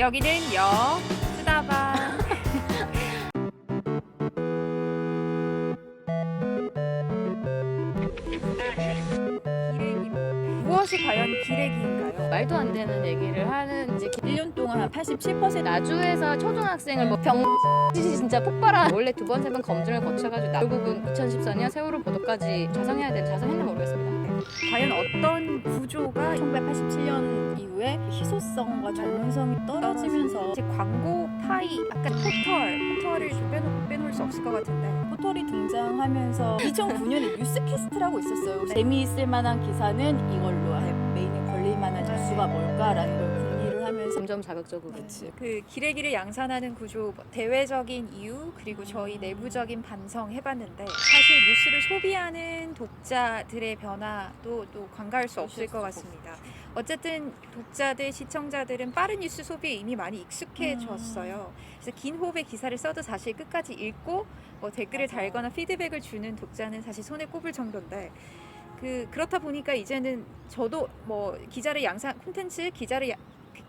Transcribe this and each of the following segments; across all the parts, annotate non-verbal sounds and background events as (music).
여기는 여 쓰다바. 기레기 무엇이 과연 기레기인가요? 말도 안 되는 얘기를 하는지 1년 동안 한 87% 나주에서 초등학생을 뭐병 진짜 폭발한 원래 두 번 세 번 검증을 거쳐가지고 나- 결국은 2014년 세월호 보도까지 자성해야 되는 자성했나 모르겠습니다. 과연 어떤 구조가 1987년 이후에 희소성과 전문성이 떨어지면서 이제 광고 파이 아까 포털 포털을 좀 빼놓, 빼놓을 수 없을 것 같은데 포털이 등장하면서 2009년에 뉴스캐스트라고 있었어요. 재미있을 만한 기사는 이걸로 해. 메인에 걸릴 만한 네. 뉴스가 뭘까라는 걸 점점 자극적으로 그렇지. 그 기레기를 양산하는 구조 뭐 대외적인 이유 그리고 저희 내부적인 반성 해봤는데 사실 뉴스를 소비하는 독자들의 변화도 또 관가할 수 없을 것 같습니다. 어쨌든 독자들 시청자들은 빠른 뉴스 소비에 이미 많이 익숙해졌어요. 그래서 긴 호흡의 기사를 써도 사실 끝까지 읽고 뭐 댓글을. 달거나 피드백을 주는 독자는 사실 손에 꼽을 정도인데 그 그렇다 보니까 이제는 저도 뭐 기자를 양산 콘텐츠 기자를 야-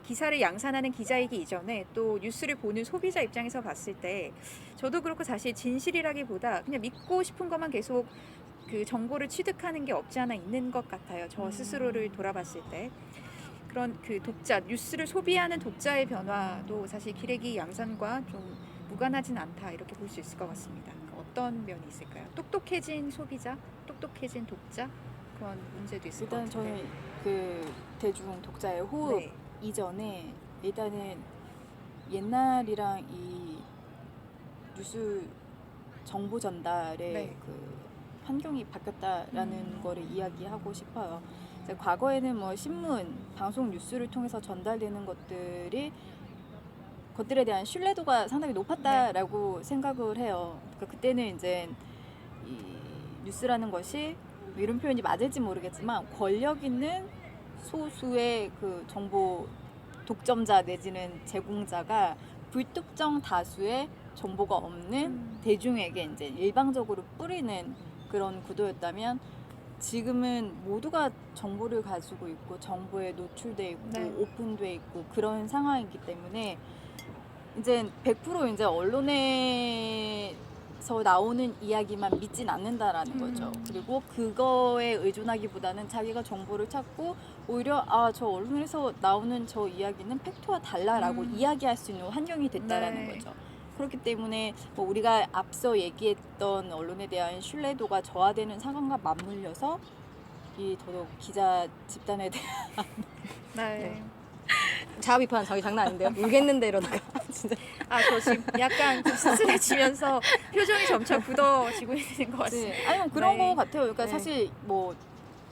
기사를 양산하는 기자이기 이전에 또 뉴스를 보는 소비자 입장에서 봤을 때 저도 그렇고 사실 진실이라기보다 그냥 믿고 싶은 것만 계속 그 정보를 취득하는 게 없지 않아 있는 것 같아요. 저 음. 스스로를 돌아봤을 때 그런 그 독자 뉴스를 소비하는 독자의 변화도 사실 기레기 양산과 좀 무관하진 않다 이렇게 볼 수 있을 것 같습니다. 어떤 면이 있을까요? 똑똑해진 소비자, 똑똑해진 독자 그런 문제도 있을 것 일단 같은데. 저는 그 대중 독자의 호흡 네. 이전에 일단은 옛날이랑 이 뉴스 정보 전달의 네. 그 환경이 바뀌었다라는 음. 거를 이야기하고 싶어요. 과거에는 뭐 신문, 방송 뉴스를 통해서 전달되는 것들이 것들에 대한 신뢰도가 상당히 높았다라고 네. 생각을 해요. 그러니까 그때는 이제 이 뉴스라는 것이 뭐 이런 표현이 맞을지 모르겠지만 권력 있는 소수의 그 정보 독점자 내지는 제공자가 불특정 다수의 정보가 없는 음. 대중에게 이제 일방적으로 뿌리는 그런 구도였다면 지금은 모두가 정보를 가지고 있고 정보에 노출돼 있고 네. 오픈돼 있고 그런 상황이기 때문에 이제 100% 이제 언론에 서 나오는 이야기만 믿진 않는다라는 음. 거죠. 그리고 그거에 의존하기보다는 자기가 정보를 찾고 오히려 아 저 언론에서 나오는 저 이야기는 팩트와 달라라고 음. 이야기할 수 있는 환경이 됐다라는 네. 거죠. 그렇기 때문에 뭐 우리가 앞서 얘기했던 언론에 대한 신뢰도가 저하되는 상황과 맞물려서 이 더더욱 기자 집단에 대한 네. (laughs) 자아 비판 저희 장난 아닌데요. (laughs) 울겠는데 이러다가 (laughs) 진짜 아, 저 지금 약간 좀 씁쓸해지면서 표정이 점차 굳어지고 있는 것 같습니다. 네. 아니면 그런 네. 거 같아요. 그러니까 네. 사실 뭐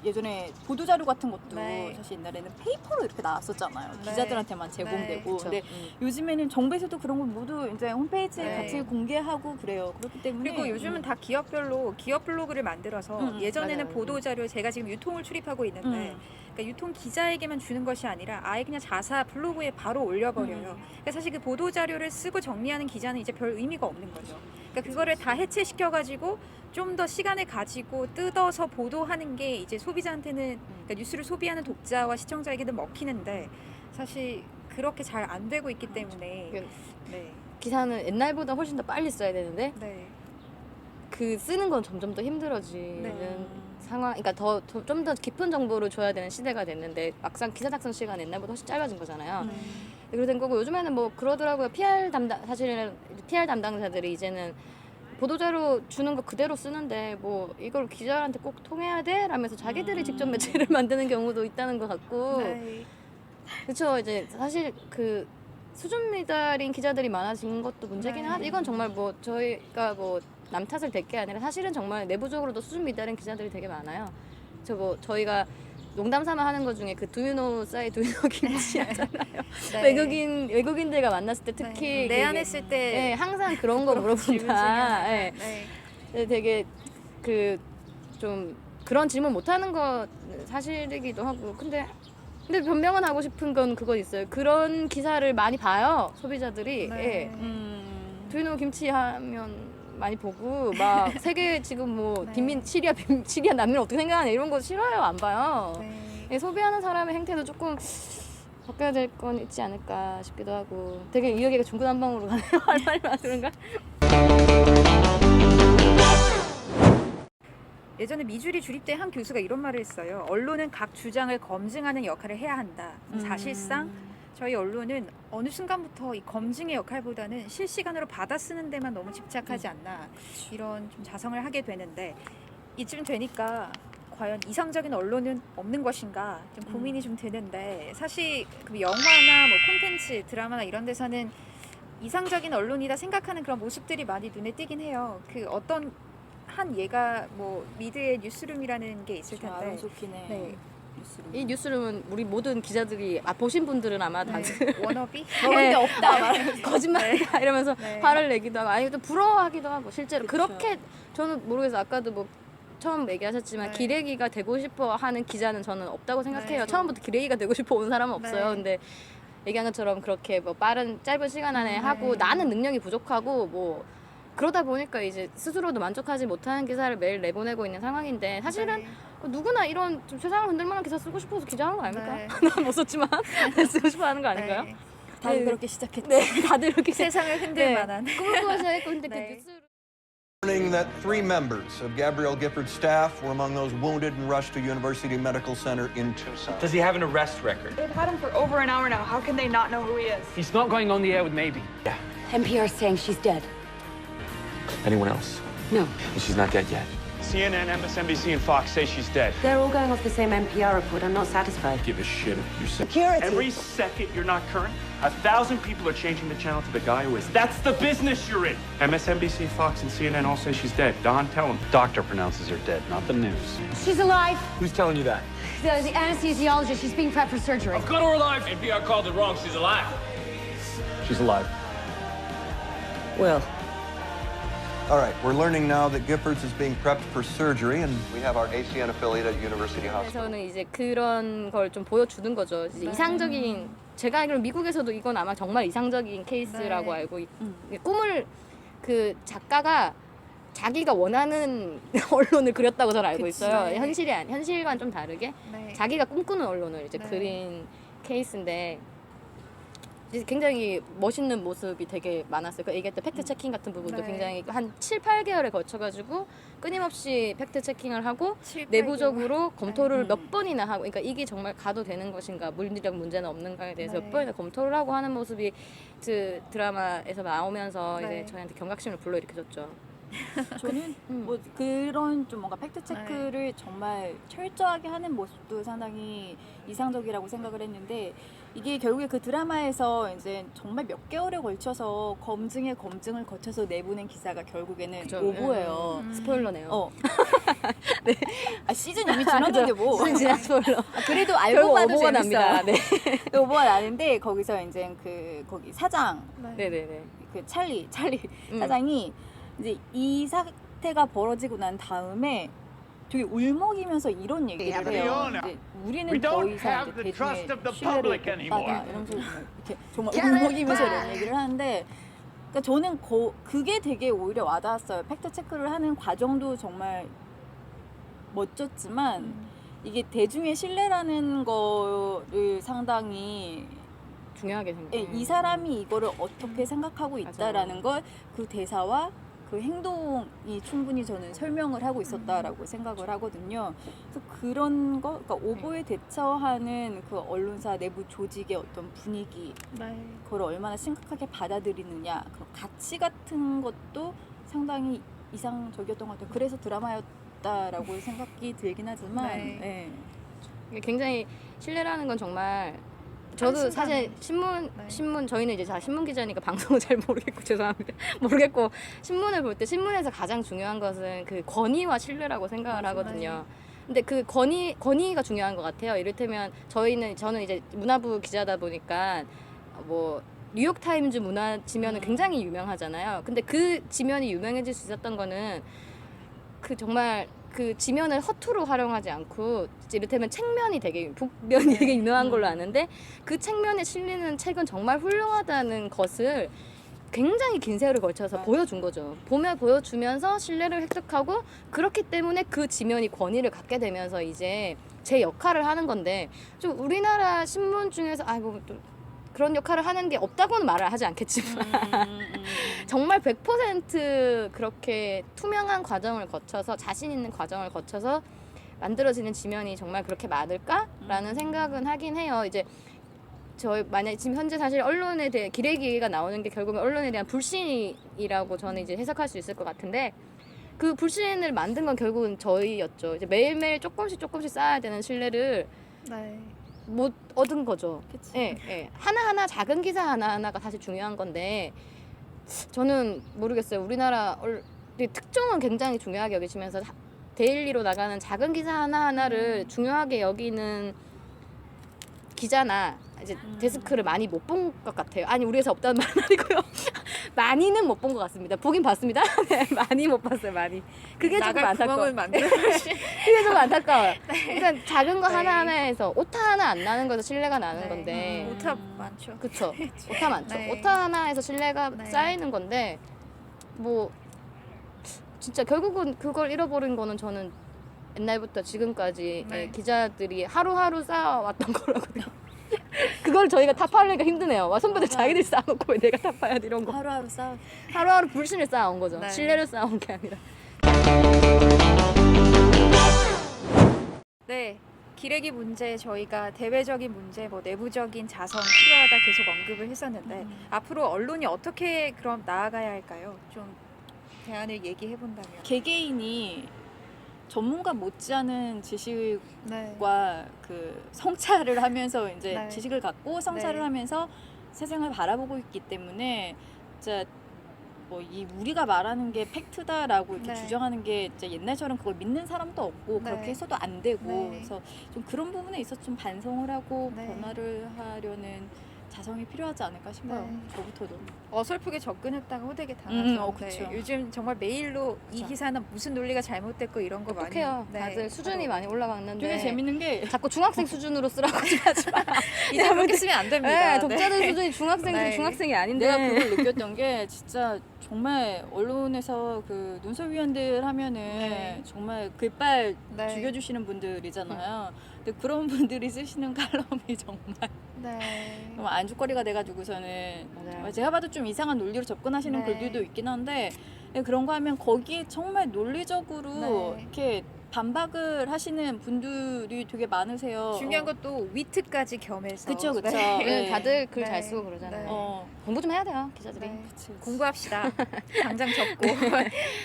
예전에 보도 자료 같은 것도 네. 사실 옛날에는 페이퍼로 이렇게 나왔었잖아요. 네. 기자들한테만 제공되고. 그쵸. 근데 음. 요즘에는 정부에서도 그런 걸 모두 이제 홈페이지에 네. 같이 공개하고 그래요. 그렇기 때문에 그리고 요즘은 음. 다 기업별로 기업 블로그를 만들어서 음, 예전에는 맞아요. 보도 자료 제가 지금 유통을 출입하고 있는데 음. 그러니까 유통 기자에게만 주는 것이 아니라 아예 그냥 자사 블로그에 바로 올려버려요. 음. 그러니까 사실 그 보도 자료를 쓰고 정리하는 기자는 이제 별 의미가 없는 거죠. 그러니까 그거를 다 해체시켜 가지고 좀 더 시간을 가지고 뜯어서 보도하는 게 이제 소비자한테는 그러니까 뉴스를 소비하는 독자와 시청자에게는 먹히는데 사실 그렇게 잘 안 되고 있기 때문에 이건 네. 기사는 옛날보다 훨씬 더 빨리 써야 되는데 네. 그 쓰는 건 점점 더 힘들어지는 네. 상황, 그러니까 더 좀더 깊은 정보를 줘야 되는 시대가 됐는데 막상 기사 작성 시간 옛날보다 훨씬 짧아진 거잖아요. 음. 그렇게 된 거고 요즘에는 뭐 그러더라고요. PR 담당 사실은 PR 담당자들이 이제는 보도자료 주는 거 그대로 쓰는데 뭐 이걸 기자한테 꼭 통해야 돼? 라면서 자기들이 음. 직접 매체를 (laughs) 만드는 경우도 있다는 것 같고 네. 그렇죠. 이제 사실 그 수준 미달인 기자들이 많아진 것도 문제긴 네. 한데 이건 정말 뭐 저희가 뭐 남 탓을 댈 게 아니라 사실은 정말 내부적으로도 수준 미달인 기자들이 되게 많아요. 저 뭐 저희가 농담 삼아 하는 것 중에 그 두유노 사이 두유노 김치 (laughs) 있잖아요. 네. 외국인 외국인들과 만났을 때 특히 네. 내한했을 때 네, 항상 그런 거 물어본다. 네. 네. 네, 되게 그 좀 그런 질문 못 하는 거 사실이기도 하고 근데 근데 변명은 하고 싶은 건 그거 있어요. 그런 기사를 많이 봐요 소비자들이. 네. 예. 음. 두유노 김치 하면 많이 보고 막 (laughs) 세계 지금 뭐 네. 빈민 시리아 빈, (laughs) 시리아 난민 어떻게 생각하냐 이런 거 싫어요 안 봐요. 네. 예, 소비하는 사람의 행태도 조금 바꿔야 될 건 있지 않을까 싶기도 하고 되게 이 얘기가 중구난방으로 가네요. (laughs) 할 말이 그런가? 예전에 미주리 주립 때한 교수가 이런 말을 했어요. 언론은 각 주장을 검증하는 역할을 해야 한다. 음. 사실상 저희 언론은 어느 순간부터 이 검증의 역할보다는 실시간으로 받아 쓰는 데만 너무 집착하지 않나 이런 좀 자성을 하게 되는데 이쯤 되니까 과연 이상적인 언론은 없는 것인가 좀 고민이 좀 되는데 사실 그 영화나 뭐 콘텐츠 드라마나 이런 데서는 이상적인 언론이다 생각하는 그런 모습들이 많이 눈에 띄긴 해요. 그 어떤 한 예가 뭐 미드의 뉴스룸이라는 게 있을 텐데 네. 뉴스룸. 이 뉴스룸은 우리 모든 기자들이 아, 보신 분들은 아마 다들 네. (laughs) 워너비 그런데 네. 없다. 말. 거짓말이다 (laughs) 이러면서 네. 화를 내기도 하고 아니 또 부러워하기도 하고 실제로 그쵸. 그렇게 저는 모르겠어 요 아까도 뭐 처음 얘기하셨지만 네. 기레기가 되고 싶어 하는 기자는 저는 없다고 생각해요 네. 처음부터 기레기가 되고 싶어 온 사람은 없어요 네. 근데 얘기한 것처럼 그렇게 뭐 빠른 짧은 시간 안에 네. 하고 나는 능력이 부족하고 뭐 그러다 보니까 이제 스스로도 만족하지 못하는 기사를 매일 내보내고 있는 상황인데 사실은 네. 누구나 이런 좀 세상을 흔들 만한 기사 쓰고 싶어서 기자하는 거 아닙니까? 네. 난못 썼지만 쓰고 싶어 하는 거 아닌가요? 네. 다들 네. 그렇게 시작했지. 네, 다들 이렇게 세상을 흔들 네. 만한 꿈을 꾸면서 했고 근데 네. 그 뉴스 Learning that three members of Gabrielle Gifford's staff were among those wounded and rushed to University Medical Center in Tucson. Does he have an arrest record? They've had him for over an hour now. How can they not know who he is? He's not going on the air with maybe. NPR's saying she's dead. Anyone else? No. She's not dead yet. CNN, MSNBC, and Fox say she's dead. They're all going off the same NPR report. I'm not satisfied. Give a shit if you're sick. Security. Every second you're not current, a thousand people are changing the channel to the guy who is. That's the business you're in. MSNBC, Fox, and CNN all say she's dead. Don, tell them. Doctor pronounces her dead, not the news. She's alive. Who's telling you that? The, the anesthesiologist, she's being prepped for surgery. I've got her alive. NPR called it wrong. She's alive. She's alive. Will. All right, we're learning now that Giffords is being prepped for surgery, and we have our ACN affiliate at University Hospital. 에서는 이제 그런 걸 좀 보여주는 거죠. 이제 이상적인 제가 알기로 미국에서도 이건 아마 정말 이상적인 케이스라고 네. 알고 있, 음. 꿈을 그 작가가 자기가 원하는 (laughs) 언론을 그렸다고 저는 알고 그치. 있어요. 네. 현실이 현실과는 좀 다르게 네. 자기가 꿈꾸는 언론을 이제 네. 그린 케이스인데 굉장히 멋있는 모습이 되게 많았어요. 그 얘기했던 팩트 체킹 같은 부분도 네. 굉장히 한 7, 8개월에 걸쳐가지고 끊임없이 팩트 체킹을 하고 칠, 팔 내부적으로 검토를 음. 몇 번이나 하고 그러니까 이게 정말 가도 되는 것인가 물리적 문제는 없는가에 대해서 네. 몇 번이나 검토를 하고 하는 모습이 그 드라마에서 나오면서 네. 이제 저희한테 경각심을 불러일으켰었죠. (laughs) 저는 음. 뭐 그런 좀 뭔가 팩트 체크를 정말 철저하게 하는 모습도 상당히 이상적이라고 생각을 했는데 이게 결국에 그 드라마에서 이제 정말 몇 개월에 걸쳐서 검증에 검증을 거쳐서 내보낸 기사가 결국에는 그죠? 오보예요. 음. 스포일러네요. 어. (laughs) 네. 아 시즌 이미 지났는데 뭐. 시즌 지난 스포일러. 아, 그래도 결국 알고 봐도 오보가 재밌어요. 납니다. 네. (laughs) 오보가 나는데 거기서 이제 그 거기 사장 네. 네네네. 그 찰리 찰리 음. 사장이 이제 이 사태가 벌어지고 난 다음에 되게 울먹이면서 이런 얘기를 해요. 이제 우리는 더 이상 대중의 신뢰를 못 받아 anymore. 이러면서 정말 이렇게 정말 울먹이면서 이런 얘기를 하는데 그러니까 저는 거, 그게 되게 오히려 와닿았어요. 팩트 체크를 하는 과정도 정말 멋졌지만 음. 이게 대중의 신뢰라는 거를 상당히 중요하게 생각. 예, 이 사람이 이거를 어떻게 생각하고 있다라는 걸 그 대사와 그 행동이 충분히 저는 설명을 하고 있었다라고 생각을 하거든요. 그래서 그런 거, 그러니까 오보에 대처하는 그 언론사 내부 조직의 어떤 분위기, 네. 그걸 얼마나 심각하게 받아들이느냐, 그 가치 같은 것도 상당히 이상적이었던 것 같아요. 그래서 드라마였다라고 생각이 들긴 하지만, 네. 예. 이게 굉장히 신뢰라는 건 정말 저도. 사실 신문 네. 신문 저희는 이제 다 신문 기자니까 (laughs) 방송을 잘 모르겠고 죄송합니다 (laughs) 모르겠고 신문을 볼 때 신문에서 가장 중요한 것은 그 권위와 신뢰라고 생각을 맞아요. 하거든요. 근데 그 권위 권위가 중요한 것 같아요. 이를테면 저희는 저는 이제 문화부 기자다 보니까 뭐 뉴욕 타임즈 문화 지면은 음. 굉장히 유명하잖아요. 근데 그 지면이 유명해질 수 있었던 거는 그 정말 그 지면을 허투루 활용하지 않고 이를테면 책면이 되게 북면이 되게 유명한 걸로 아는데 그 책면에 실리는 책은 정말 훌륭하다는 것을 굉장히 긴 세월을 걸쳐서 맞아. 보여준 거죠. 보면 보여주면서 신뢰를 획득하고 그렇기 때문에 그 지면이 권위를 갖게 되면서 이제 제 역할을 하는 건데 좀 우리나라 신문 중에서 아이고 또 그런 역할을 하는 게 없다고는 말을 하지 않겠지만 음, (laughs) 정말 100% 그렇게 투명한 과정을 거쳐서 자신 있는 과정을 거쳐서 만들어지는 지면이 정말 그렇게 많을까라는 생각은 하긴 해요. 이제 저희 만약 지금 현재 사실 언론에 대해 기레기가 나오는 게 결국은 언론에 대한 불신이라고 저는 이제 해석할 수 있을 것 같은데 그 불신을 만든 건 결국은 저희였죠. 이제 매일매일 조금씩 조금씩 쌓아야 되는 신뢰를 네. 못 얻은 거죠. 그치. 예, 예. 하나하나 작은 기사 하나하나가 사실 중요한 건데 저는 모르겠어요. 우리나라 얼- 특종은 굉장히 중요하게 여기시면서 하- 데일리로 나가는 작은 기사 하나하나를 중요하게 여기는 기자나 이제 데스크를 많이 못 본 것 같아요. 아니 우리 회사 없다는 말은 아니고요. 많이는 못 본 것 같습니다. 보긴 봤습니다. (laughs) 네, 많이 못 봤어요. 많이. 그게 조금 나갈 안타까워요. 구멍을 만들어 (laughs) (laughs) 그게 좀 안타까워요. 그러니까 작은 거 네. 하나하나에서 오타 하나 안 나는 거에서 신뢰가 나는 네. 건데 음, 오타 많죠. 그쵸 오타 많죠 네. 오타 하나에서 신뢰가 네. 쌓이는 건데 뭐 진짜 결국은 그걸 잃어버린 거는 저는 옛날부터 지금까지 네. 예, 기자들이 하루하루 쌓아왔던 거라고요 그걸 저희가 타파하려니까 힘드네요 와 선배들. 자기들 쌓아놓고 왜 내가 타파해야 돼 이런 거 하루하루 싸우. 하루하루 불신을 쌓아온 거죠 네. 신뢰를 쌓아온 게 아니라 네. 기레기 문제 저희가 대외적인 문제, 뭐 내부적인 자성 필요하다 계속 언급을 했었는데 음. 앞으로 언론이 어떻게 그럼 나아가야 할까요? 좀 대안을 얘기해 본다면. 개개인이 전문가 못지않은 지식과 네. 그 성찰을 하면서 이제 네. 지식을 갖고 성찰을 네. 하면서 세상을 바라보고 있기 때문에 진짜 뭐 이 우리가 말하는 게 팩트다라고 이렇게 네. 주장하는 게 진짜 옛날처럼 그걸 믿는 사람도 없고 네. 그렇게 해서도 안 되고 네. 그래서 좀 그런 부분에 있어서 좀 반성을 하고 네. 변화를 하려는 자성이 필요하지 않을까 싶어요. 네. 저부터도. 어설프게 접근했다가 호되게 당하죠. 음, 어, 그쵸. 네, 요즘 정말 메일로 이 그쵸. 기사는 무슨 논리가 잘못됐고 이런 거 많이 어떡해요 네, 다들 수준이 바로 많이 올라갔는데 되게 재밌는 게 자꾸 중학생 수준으로 쓰라고 하지 마 (laughs) 이제 그렇게 쓰면 안 됩니다. 네, 독자들 수준이 중학생 네. 중학생이 아닌데 내가 그걸 느꼈던 게 진짜 정말 언론에서 그 눈설위원들 하면은 네. 정말 글빨 네. 죽여주시는 분들이잖아요. 근데 그런 분들이 쓰시는 칼럼이 정말 네. 너무 안주거리가 돼가지고서는 맞아요. 제가 봐도 좀 이상한 논리로 접근하시는 네. 글들도 있긴 한데 네, 그런 거 하면 거기에 정말 논리적으로 네. 이렇게 반박을 하시는 분들이 되게 많으세요. 중요한 것도 위트까지 겸해서. 그쵸, 그쵸. 네. (laughs) 네. 다들 글잘 네. 쓰고 그러잖아요. 네. 어, 공부 좀 해야 돼요 기자들이. 네. 그치, 그치. 공부합시다. (laughs) 당장 접고.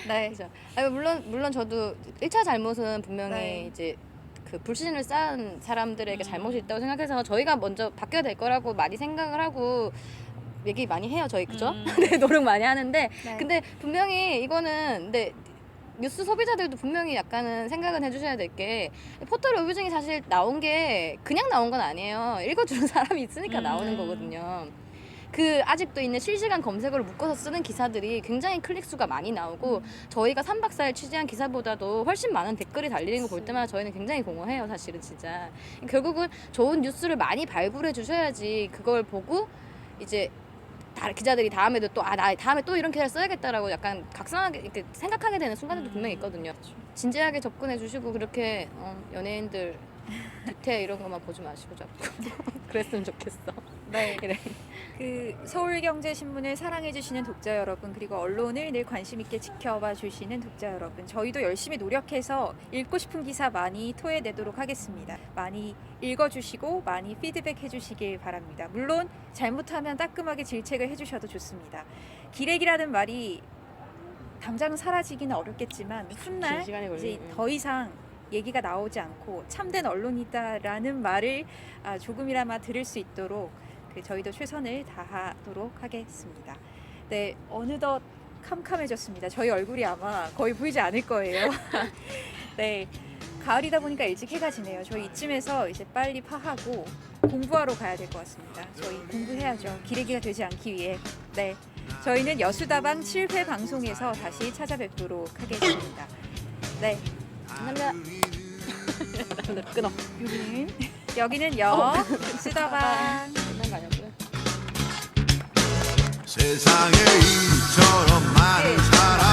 네. 그죠. 아니, 물론 물론 저도 1차 잘못은 분명히 네. 이제 그 불신을 쌓은 사람들에게 음. 잘못이 있다고 생각해서 저희가 먼저 바뀌어야 될 거라고 많이 생각을 하고 얘기 많이 해요 저희 그죠? 음. (laughs) 네, 노력 많이 하는데 네. 근데 분명히 이거는 근데 뉴스 소비자들도 분명히 약간은 생각은 해주셔야 될 게 포털 중에 사실 나온 게 그냥 나온 건 아니에요. 읽어주는 사람이 있으니까 음. 나오는 거거든요. 그 아직도 있는 실시간 검색어를 묶어서 쓰는 기사들이 굉장히 클릭 수가 많이 나오고 저희가 3박 4일 취재한 기사보다도 훨씬 많은 댓글이 달리는 거볼 때마다 저희는 굉장히 공허해요 사실은 진짜. 결국은 좋은 뉴스를 많이 발굴해 주셔야지 그걸 보고 이제 다, 기자들이 다음에도 또 아 나 다음에 또 이런 기사를 써야겠다라고 약간 각성하게 이렇게 생각하게 되는 순간들도 음. 분명히 있거든요. 진지하게 접근해 주시고 그렇게 어, 연예인들 뒤태 이런 것만 보지 마시고 자꾸. (laughs) 그랬으면 좋겠어 네. (laughs) 그래. 그 서울경제신문을 사랑해주시는 독자 여러분 그리고 언론을 늘 관심 있게 지켜봐 주시는 독자 여러분 저희도 열심히 노력해서 읽고 싶은 기사 많이 토해내도록 하겠습니다. 많이 읽어주시고 많이 피드백 해주시길 바랍니다. 물론 잘못하면 따끔하게 질책을 해주셔도 좋습니다. 기레기라는 말이 당장 사라지기는 어렵겠지만 훗날 이제. 더 이상 얘기가 나오지 않고 참된 언론이다라는 말을 아, 조금이나마 들을 수 있도록 그 저희도 최선을 다하도록 하겠습니다. 네, 어느덧 캄캄해졌습니다. 저희 얼굴이 아마 거의 보이지 않을 거예요. (laughs) 네, 가을이다 보니까 일찍 해가 지네요. 저희 이쯤에서 이제 빨리 파하고 공부하러 가야 될 것 같습니다. 저희 공부해야죠. 기레기가 되지 않기 위해. 네, 저희는 여수다방 7회 방송에서 다시 찾아뵙도록 하겠습니다. 네, 감사합니다 (laughs) 끊어 여기는 여기는 여 수다방. 세상에 이처럼 많은 사람